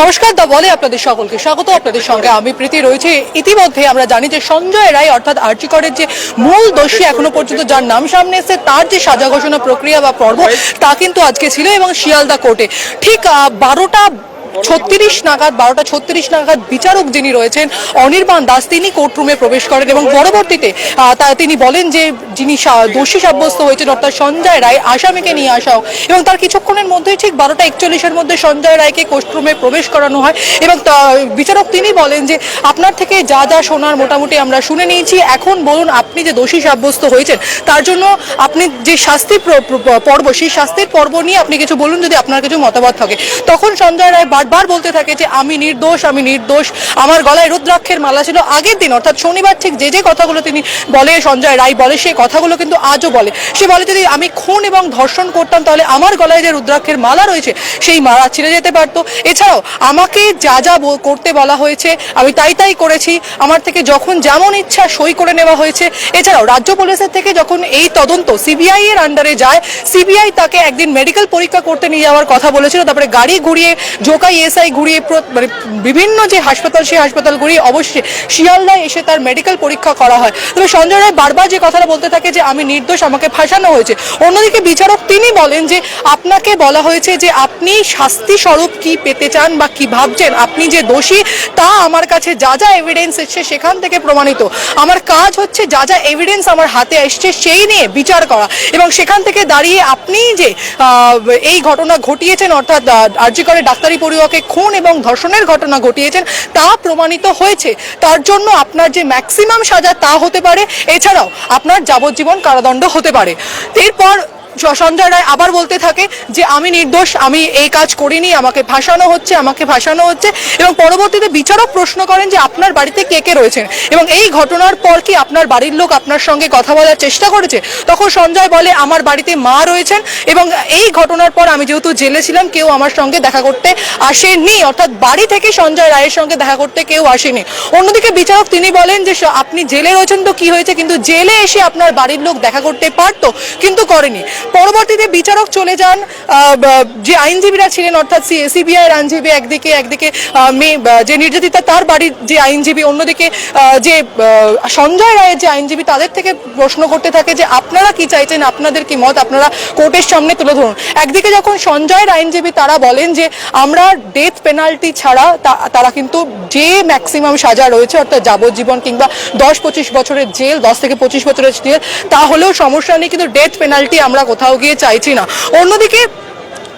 নমস্কার, দা বলে আপনাদের সকলকে স্বাগত। আপনাদের সঙ্গে আমি প্রীতি রয়েছে। ইতিমধ্যে আমরা জানি যে সঞ্জয় রায়, অর্থাৎ আর্চিকরের যে মূল দোষী এখনও পর্যন্ত যার নাম সামনে এসেছে, তার যে সাজা ঘোষণা প্রক্রিয়া বা পর্ব, তা কিন্তু আজকে ছিল এবং শিয়ালদা কোর্টে। ঠিক বারোটা ছত্রিশ নাগাদ, বারোটা ছত্রিশ নাগাদ বিচারক যিনি রয়েছেন, অনির্বাণ দাস, তিনি কোর্টরুমে প্রবেশ করেন এবং পরবর্তীতে তিনি বলেন যে যিনি দোষী সাব্যস্ত হয়েছেন, অর্থাৎ সঞ্জয় রায় আসামিকে নিয়ে আসা হোক। এবং তার কিছুক্ষণের মধ্যেই ঠিক বারোটা একচল্লিশের মধ্যে সঞ্জয় রায়কে কোর্টরুমে প্রবেশ করানো হয় এবং বিচারক তিনি বলেন যে আপনার থেকে যা যা শোনার মোটামুটি আমরা শুনে নিয়েছি। এখন বলুন, আপনি যে দোষী সাব্যস্ত হয়েছেন, তার জন্য আপনি যে শাস্তি প্র- প্র- পর্ব, সেই শাস্তির পর্ব নিয়ে আপনি কিছু বলুন, যদি আপনার কিছু মতামত থাকে। তখন সঞ্জয় রায় বারবার বলতে থাকে যে আমি নির্দোষ আমি নির্দোষ। আমার গলায় রুদ্রাক্ষের মালা ছিল আগের দিন, অর্থাৎ শনিবার ঠিক যে যে কথাগুলো তিনি বলে, সঞ্জয় রায় বলে সেই কথাগুলো কিন্তু আজও বলে। সে বলে, যদি আমি খুন এবং ধর্ষণ করতাম, তাহলে আমার গলায় যে রুদ্রাক্ষের মালা রয়েছে, সেই মালা ছিঁড়ে যেতে পারতো। এছাড়াও আমাকে যা যা করতে বলা হয়েছে, আমি তাই তাই করেছি। আমার থেকে যখন যেমন ইচ্ছা সই করে নেওয়া হয়েছে। এছাড়াও রাজ্য পুলিশের থেকে যখন এই তদন্ত সিবিআই এর আন্ডারে যায়, সিবিআই তাকে একদিন মেডিকেল পরীক্ষা করতে নিয়ে যাওয়ার কথা বলেছিল। তারপরে গাড়ি ঘুরিয়ে জোকাই এসআই ঘুরিয়ে মানে বিভিন্ন যে হাসপাতাল, সেই হাসপাতাল ঘুরিয়ে অবশ্যই শিয়ালদায় এসে তার মেডিকেল পরীক্ষা করা হয়। তবে সঞ্জয় রায় বারবার যে কথাটা বলতে থাকে যে, আমি নির্দোষ, আমাকে ফাঁসানো হয়েছে। অন্যদিকে বিচারক তিনি বলেন যে, আপনাকে বলা হয়েছে যে, আপনি শাস্তি স্বরূপ কি পেতে চান বা কি ভাবছেন? আপনি যে দোষী, তা আমার কাছে যা যা এভিডেন্স এসছে সেখান থেকে প্রমাণিত। আমার কাজ হচ্ছে যা যা এভিডেন্স আমার হাতে এসছে সেই নিয়ে বিচার করা। এবং সেখান থেকে দাঁড়িয়ে আপনি যে এই ঘটনা ঘটিয়েছেন, অর্থাৎ আর্জি করে ডাক্তারি পড়ুয়াকে খুন এবং ধর্ষণের ঘটনা ঘটিয়েছেন, তা প্রমাণিত হয়েছে। তার জন্য আপনার যে ম্যাক্সিমাম সাজা তা হতে পারে। এছাড়াও আপনার যাবজ্জীবন কারাদণ্ড হতে পারে। এরপর সঞ্জয় রায় আবার বলতে থাকে যে, আমি নির্দোষ, আমি এই কাজ করিনি, আমাকে ভাসানো হচ্ছে, আমাকে ভাসানো হচ্ছে। এবং পরবর্তীতে বিচারক প্রশ্ন করেন যে, আপনার বাড়িতে কে কে রয়েছেন? এবং এই ঘটনার পর কি আপনার বাড়ির লোক আপনার সঙ্গে কথা বলার চেষ্টা করেছে? তখন সঞ্জয় বলে, আমার বাড়িতে মা রয়েছেন এবং এই ঘটনার পর আমি যেহেতু জেলে ছিলাম, কেউ আমার সঙ্গে দেখা করতে আসেনি অর্থাৎ বাড়ি থেকে সঞ্জয় রায়ের সঙ্গে দেখা করতে কেউ আসেনি। অন্যদিকে বিচারক তিনি বলেন যে, আপনি জেলে রয়েছেন তো কি হয়েছে? কিন্তু জেলে এসে আপনার বাড়ির লোক দেখা করতে পারতো, কিন্তু করেনি। পরবর্তীতে বিচারক চলে যান যে আইনজীবীরা ছিলেন, অর্থাৎ সিবিআই এর আইনজীবী একদিকে একদিকে মেয়ে যে নির্যাতিতা তার বাড়ির যে আইনজীবী, অন্যদিকে যে সঞ্জয় রায়ের যে আইনজীবী, তাদের থেকে প্রশ্ন করতে থাকে যে আপনারা কি চাইছেন, আপনাদের কি মত? আপনারা কোর্টের সামনে তুলে ধরুন। একদিকে যখন সঞ্জয়ের আইনজীবী, তারা বলেন যে আমরা ডেথ পেনাল্টি ছাড়া তারা কিন্তু যে ম্যাক্সিমাম সাজা রয়েছে, অর্থাৎ যাবজ্জীবন কিংবা দশ পঁচিশ বছরের জেল, দশ থেকে পঁচিশ বছরের জেল, তা হলেও সমস্যা নেই, কিন্তু ডেথ পেনাল্টি আমরা কোথাও গিয়ে চাইছি না। অন্যদিকে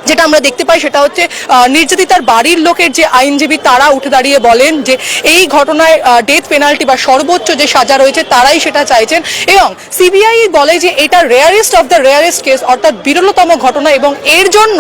যেটা আমরা দেখতে পাই সেটা হচ্ছে নির্যাতিতার বাড়ির লোকের যে আইনজীবী তারা উঠে দাঁড়িয়ে বলেন যে এই ঘটনায় ডেথ পেনাল্টি বা সর্বোচ্চ যে সাজা রয়েছে তারাই সেটা চাইছেন এবং সিবিআই বলে যে এটা rarest of the rarest case অর্থাৎ বিরলতম ঘটনা এবং এর জন্য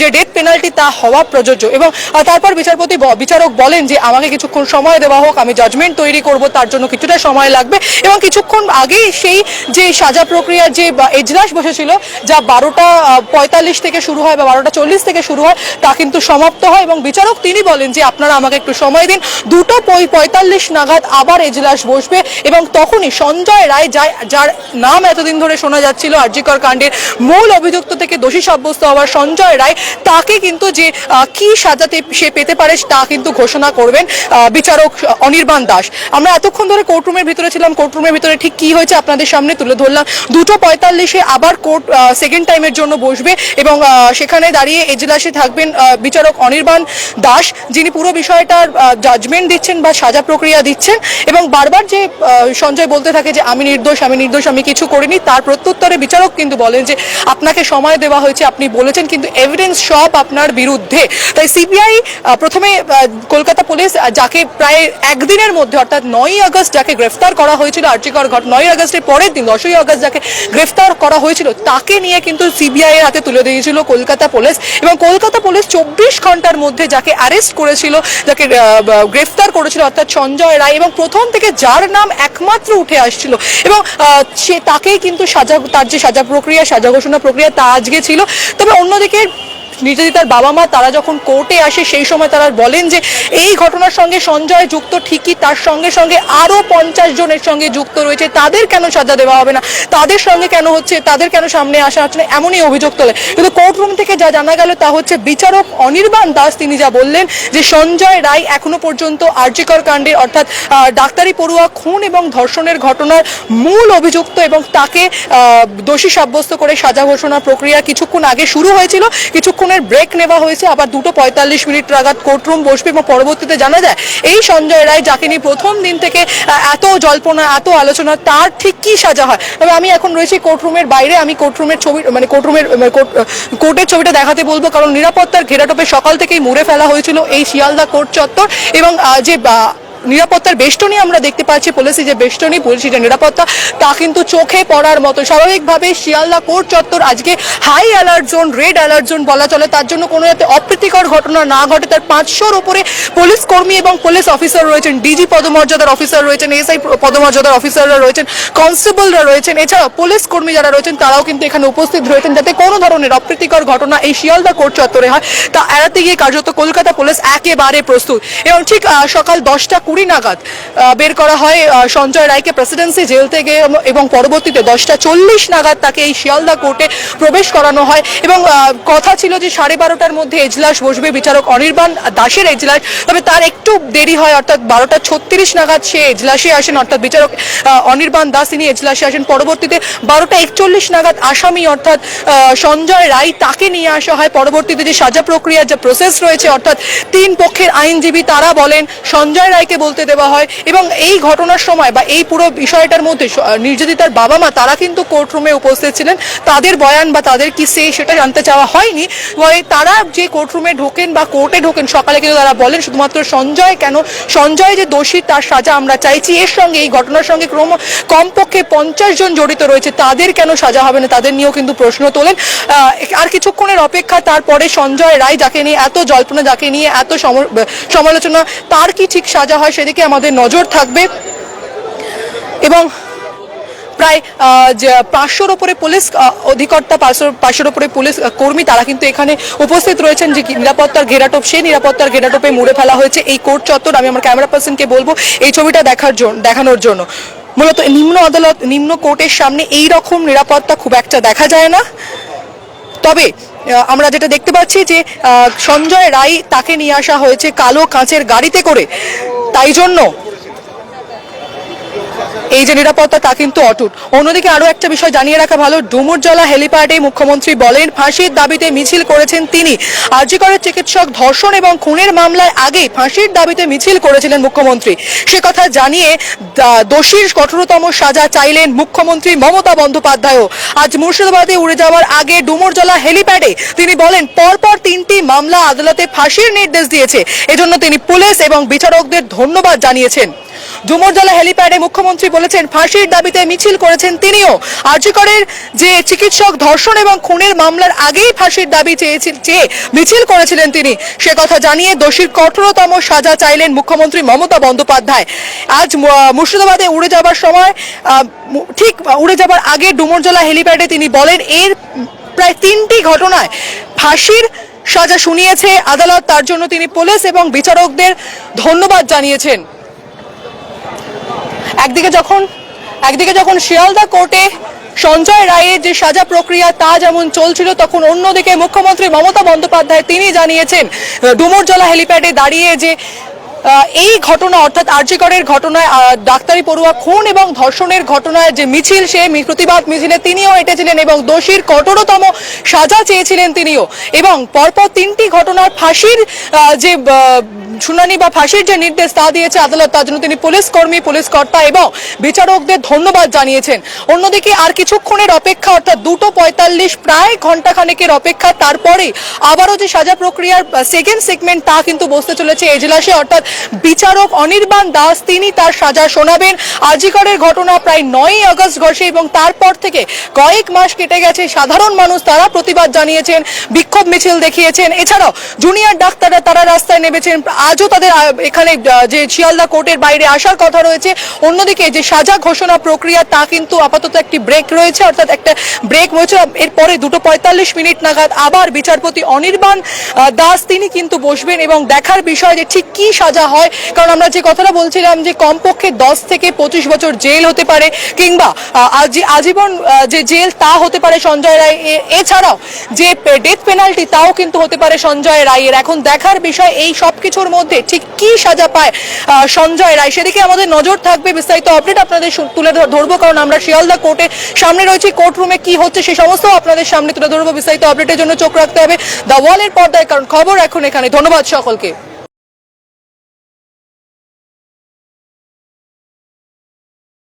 যে ডেথ পেনাল্টি তা হওয়া প্রযোজ্য এবং তারপর বিচারপতি বিচারক বলেন যে আমাকে কিছুক্ষণ সময় দেওয়া হোক, আমি জাজমেন্ট তৈরি করব, তার জন্য কিছুটা সময় লাগবে এবং কিছুক্ষণ আগেই সেই যে সাজা প্রক্রিয়ার যে এজলাস বসেছিল, যা বারোটা পঁয়তাল্লিশ থেকে শুরু হয় বারোটা চল্লিশ থেকে শুরু হয় তা কিন্তু সমাপ্ত হয় এবং বিচারক তিনি বলেন যে আপনারা আমাকে একটু সময় দিন। দুটো পঁয়- পঁয়তাল্লিশ নাগাদ আবার এজলাস বসবে এবং তখনই সঞ্জয় রায় যার যার নাম এতদিন ধরে শোনা যাচ্ছিল আরজিকর কাণ্ডের মূল অভিযুক্ত থেকে দোষী সাব্যস্ত হওয়ার সঞ্জয় রায় তাকে কিন্তু যে কি সাজাতে সে পেতে পারে তা কিন্তু ঘোষণা করবেন বিচারক অনির্বাণ দাস। আমরা এতক্ষণ ধরে কোর্টরুমের ভিতরে ছিলাম কোর্টরুমের ভিতরে ঠিক কি হয়েছে আপনাদের সামনে তুলে ধরলাম। দুটো পঁয়তাল্লিশে আবার কোর্ট সেকেন্ড টাইমের জন্য বসবে এবং আহ, সেখানে দাঁড়িয়ে এজলাসে থাকবেন বিচারক অনির্বাণ দাস, যিনি পুরো বিষয়টার জাজমেন্ট দিচ্ছেন বা সাজা প্রক্রিয়া দিচ্ছেন এবং বারবার যে সঞ্জয় বলতে থাকে যে, আমি নির্দোষ আমি নির্দোষ, আমি কিছু করিনি, তার প্রত্যুত্তরে বিচারক কিন্তু বলেন যে, আপনাকে সময় দেওয়া হয়েছে, আপনি বলেছেন, কিন্তু এভিডেন্স সব আপনার বিরুদ্ধে। তাই সিবিআই প্রথমে কলকাতা পুলিশ যাকে প্রায় একদিনের মধ্যে, অর্থাৎ নয়ই আগস্ট যাকে গ্রেফতার করা হয়েছিল, আর্যিকর ঘট, নয়ই আগস্টের পরের দিন, দশই আগস্ট যাকে গ্রেফতার করা হয়েছিল, তাকে নিয়ে কিন্তু সিবিআই এর হাতে তুলে দিয়েছিল কলকাতা পুলিশ এবং কলকাতা পুলিশ চব্বিশ ঘণ্টার মধ্যে যাকে অ্যারেস্ট করেছিল, যাকে গ্রেফতার করেছিল অর্থাৎ সঞ্জয় রায় এবং প্রথম থেকে যার নাম একমাত্র উঠে আসছিল এবং সে তাকেই কিন্তু সাজা, তার যে সাজা প্রক্রিয়া, সাজা ঘোষণা প্রক্রিয়া তা আজকে ছিল। তবে অন্যদিকে নির্যাতিতার বাবা মা তারা যখন কোর্টে আসে, সেই সময় তারা বলেন যে এই ঘটনার সঙ্গে সঞ্জয় যুক্ত ঠিকই, তার সঙ্গে সঙ্গে আরও পঞ্চাশ জনের সঙ্গে যুক্ত রয়েছে। তাদের কেন সাজা দেওয়া হবে না? তাদের সঙ্গে কেন হচ্ছে? তাদের কেন সামনে আসা হচ্ছে না? এমনই অভিযোগ তোলে। কিন্তু কোর্টরুম থেকে যা জানা গেল তা হচ্ছে বিচারক অনির্বাণ দাস, তিনি যা বললেন যে সঞ্জয় রায় এখনও পর্যন্ত আর্যিকর কাণ্ডে, অর্থাৎ ডাক্তারি পড়ুয়া, খুন এবং ধর্ষণের ঘটনার মূল অভিযুক্ত এবং তাকে দোষী সাব্যস্ত করে সাজা ঘোষণার প্রক্রিয়া কিছুক্ষণ আগে শুরু হয়েছিল। কিছুক্ষণের ব্রেক নেওয়া হয়েছে, আবার দুটো পঁয়তাল্লিশ মিনিট নাগাদ কোর্টরুম বসবে এবং পরবর্তীতে জানা যায়, এই সঞ্জয় রায় যাকে নিয়ে প্রথম দিন থেকে এত জল্পনা, এত আলোচনা, তার ঠিক কি সাজা হয়? তবে আমি এখন রয়েছি কোর্টরুমের বাইরে, আমি কোর্টরুমের ছবি মানে কোর্টরুমের মানে কোর্ট- কোর্টের ছবিটা দেখাতে বলব, কারণ নিরাপত্তার ঘেরাটোপে সকাল থেকেই মুড়ে ফেলা হয়েছিল এই শিয়ালদা কোর্ট চত্বর এবং যে নিরাপত্তার বেষ্টনী আমরা দেখতে পাচ্ছি, পুলিশি যে বেষ্টনী, পুলিশি যে নিরাপত্তা, তা কিন্তু চোখে পড়ার মতো। স্বাভাবিকভাবে শিয়ালদা কোর্ট চত্বর আজকে high alert zone red alert zone বলা চলে। তার জন্য কোনো যাতে অপ্রীতিকর ঘটনা না ঘটে। তার পাঁচশোর উপরে পুলিশ কর্মী এবং পুলিশ অফিসার রয়েছেন ডিজি পদমর্যাদার অফিসার রয়েছেন এসআই পদমর্যাদার অফিসাররা রয়েছেন, কনস্টেবলরা রয়েছেন। এছাড়াও পুলিশ কর্মী যারা রয়েছেন, তারাও কিন্তু এখানে উপস্থিত রয়েছেন যাতে কোনো ধরনের অপ্রীতিকর ঘটনা এই শিয়ালদা কোর্ট চত্বরে হয়। তা এড়াতে গিয়ে কার্যত কলকাতা পুলিশ একেবারে প্রস্তুত। এবং ঠিক সকাল দশটা নাগাদ বের করা হয় সঞ্জয় রায়কে প্রেসিডেন্সি জেল থেকে এবং পরবর্তীতে দশটা চল্লিশ নাগাদ তাকে এই শিয়ালদা কোর্টে প্রবেশ করানো হয়। এবং কথা ছিল যে সাড়ে বারোটার মধ্যে এজলাস বসবে বিচারক অনির্বাণ দাসের এজলাস, তবে তার একটু দেরি হয়, অর্থাৎ বারোটা ছত্রিশ নাগাদ সে এজলাসে আসেন, অর্থাৎ বিচারক অনির্বাণ দাস তিনি এজলাসে আসেন। পরবর্তীতে বারোটা একচল্লিশ নাগাদ আসামি, অর্থাৎ সঞ্জয় রায় তাকে নিয়ে আসা হয়। পরবর্তীতে যে সাজা প্রক্রিয়ার যে প্রসেস রয়েছে, অর্থাৎ তিন পক্ষের আইনজীবী তারা বলেন, সঞ্জয় রায়কে বলতে দেওয়া হয়। এবং এই ঘটনার সময় বা এই পুরো বিষয়টার মধ্যে নির্যাতিতার বাবা মা তারা কিন্তু কোর্টরুমে উপস্থিত ছিলেন। তাদের বয়ান বা তাদের কি সে সেটা জানতে চাওয়া হয়নি। তবে তারা যে কোর্টরুমে ঢোকেন বা কোর্টে ঢোকেন, সকালে কিন্তু তারা বলেন, শুধুমাত্র সঞ্জয় কেন? সঞ্জয় যে দোষী, তার সাজা আমরা চাইছি। এর সঙ্গে, এই ঘটনার সঙ্গে ক্রম, কমপক্ষে পঞ্চাশ জন জড়িত রয়েছে। তাদের কেন সাজা হবে না? তাদের নিয়েও কিন্তু প্রশ্ন তোলেন। আর কিছুক্ষণের অপেক্ষা, তারপরে সঞ্জয় রায় যাকে নিয়ে এত জল্পনা, যাকে নিয়ে এত সমালোচনা, তার কি ঠিক সাজা হয় সেদিকে আমাদের নজর থাকবে। এবং প্রায় পাঁচশোর ওপরে পুলিশ অধিকর্তা পাঁচশো, পাঁচশোর ওপরে পুলিশ কর্মী, তারা কিন্তু এখানে উপস্থিত রয়েছেন যে নিরাপত্তার ঘেরাটোপ, সেই নিরাপত্তার ঘেরাটোপে মুড়ে ফেলা হয়েছে। এই কোর্ট চত্বর, আমি আমার ক্যামেরা পার্সনকে বলব, এই ছবিটা দেখার জন্য দেখানোর জন্য। মূলত নিম্ন আদালত, নিম্ন কোর্টের সামনে এই রকম নিরাপত্তা খুব একটা দেখা যায় না। তবে আমরা যেটা দেখতে পাচ্ছি যে সঞ্জয় রায় তাকে নিয়ে আসা হয়েছে কালো কাঁচের গাড়িতে করে। তাই জন্য এই যে নিরাপত্তা, তা কিন্তু অটুট। অন্যদিকে আরও একটা বিষয় জানিয়ে রাখা ভালো, ডুমুরজলা হেলিপ্যাডে মুখ্যমন্ত্রী বলেন, ফাঁসির দাবিতে মিছিল করেছেন তিনি। আরজিকরের চিকিৎসক ধর্ষণ এবং খুনের মামলায় আগে ফাঁসির দাবিতে মিছিল করেছিলেন মুখ্যমন্ত্রী। সে কথা জানিয়ে দোষীর কঠোরতম সাজা চাইলেন মুখ্যমন্ত্রী মমতা বন্দ্যোপাধ্যায়ও। আজ মুর্শিদাবাদে উড়ে যাওয়ার আগে ডুমুরজলা হেলিপ্যাডে তিনি বলেন, পরপর তিনটি মামলা আদালতে ফাঁসির নির্দেশ দিয়েছে। এজন্য তিনি পুলিশ এবং বিচারকদের ধন্যবাদ জানিয়েছেন। ডুমরজলা হেলিপ্যাডে মুখ্যমন্ত্রী বলেছেন, ফাঁসির দাবিতে মিছিল করেছেন তিনিও। আর্যিকরের যে চিকিৎসক ধর্ষণ এবং খুনের মামলার আগেই ফাঁসির দাবি চেয়েছিল চেয়ে মিছিল করেছিলেন তিনি, সে কথা জানিয়ে দোষীর কঠোরতম সাজা চাইলেন মুখ্যমন্ত্রী মমতা বন্দ্যোপাধ্যায়। আজ মুর্শিদাবাদে উড়ে যাবার সময় ঠিক উড়ে যাবার আগে ডুমরজলা হেলিপ্যাডে তিনি বলেন, এর প্রায় তিনটি ঘটনায় ফাঁসির সাজা শুনিয়েছে আদালত, তার জন্য তিনি পুলিশ এবং বিচারকদের ধন্যবাদ জানিয়েছেন। একদিকে যখন একদিকে যখন শিয়ালদা কোর্টে সঞ্জয় রায়ের যে সাজা প্রক্রিয়া তা যেমন চলছিল, তখন অন্যদিকে মুখ্যমন্ত্রী মমতা বন্দ্যোপাধ্যায় তিনি জানিয়েছেন ডুমুরজলা হেলিপ্যাডে দাঁড়িয়ে যে এই ঘটনা, অর্থাৎ আর্যিকরের ঘটনায় ডাক্তারি পড়ুয়া খুন এবং ধর্ষণের ঘটনায় যে মিছিল, সে প্রতিবাদ মিছিলে তিনিও এঁটেছিলেন এবং দোষীর কঠোরতম সাজা চেয়েছিলেন তিনিও। এবং পরপর তিনটি ঘটনার ফাঁসির যে শুনানি বা ফাঁসির যে নির্দেশ তা দিয়েছে আদালত, তার জন্য তিনি পুলিশ কর্মী, পুলিশ কর্তা এবং বিচারকদের ধন্যবাদ জানিয়েছেন। অন্যদিকে আর কিছুক্ষণের অপেক্ষা, অর্থাৎ দুটো পঁয়তাল্লিশ, প্রায় ঘণ্টা খানেকের অপেক্ষা তারপরে আবারও যে সাজা প্রক্রিয়ার সেকেন্ড সেগমেন্ট তা কিন্তু বসতে চলেছে এজলাসে অর্থাৎ বিচারক অনির্বাণ দাস, তিনি তার সাজা শোনাবেন। আজিকরের ঘটনা প্রায় নয়ই আগস্ট ঘটে এবং তারপর থেকে কয়েক মাস কেটে গেছে। সাধারণ মানুষ তারা প্রতিবাদ জানিয়েছেন, বিক্ষোভ মিছিল দেখিয়েছেন। এছাড়াও জুনিয়র ডাক্তাররা তারা রাস্তায় নেমেছেন। আজও তাদের এখানে যে শিয়ালদা কোর্টের বাইরে আসার কথা রয়েছে। অন্যদিকে যে সাজা ঘোষণা প্রক্রিয়া, তা কিন্তু আপাতত একটি ব্রেক রয়েছে, অর্থাৎ একটা ব্রেক রয়েছে। এরপরে দুটো পঁয়তাল্লিশ মিনিট নাগাদ আবার বিচারপতি অনির্বাণ দাস, তিনি কিন্তু বসবেন এবং দেখার বিষয় যে ঠিক কি সাজা হয়। কারণ আমরা যে কথাটা বলছিলাম যে কমপক্ষে দশ থেকে পঁচিশ বছর জেল হতে পারে কিংবা আজীবন যে জেল তা হতে পারে সঞ্জয় রায়। এছাড়াও যে ডেথ পেনাল্টি তাও কিন্তু হতে পারে সঞ্জয় রায়ের। এখন দেখার বিষয় এই সব কিছুর মধ্যে ঠিক কি সাজা পায় সঞ্জয় রায়? সেদিকে আমাদের নজর থাকবে বিস্তারিত আপডেট আপনাদের তুলে ধর- ধরবো। কারণ আমরা শিয়ালদা কোর্টে সামনে রয়েছি। কোর্ট রুমে কি হচ্ছে সে সমস্ত আপনাদের সামনে তুলে ধরবো। বিস্তারিত আপডেটের জন্য চোখ রাখতে হবে। দ্য ওয়ালের পর্দায় কারণ খবর এখন এখানে। ধন্যবাদ সকলকে।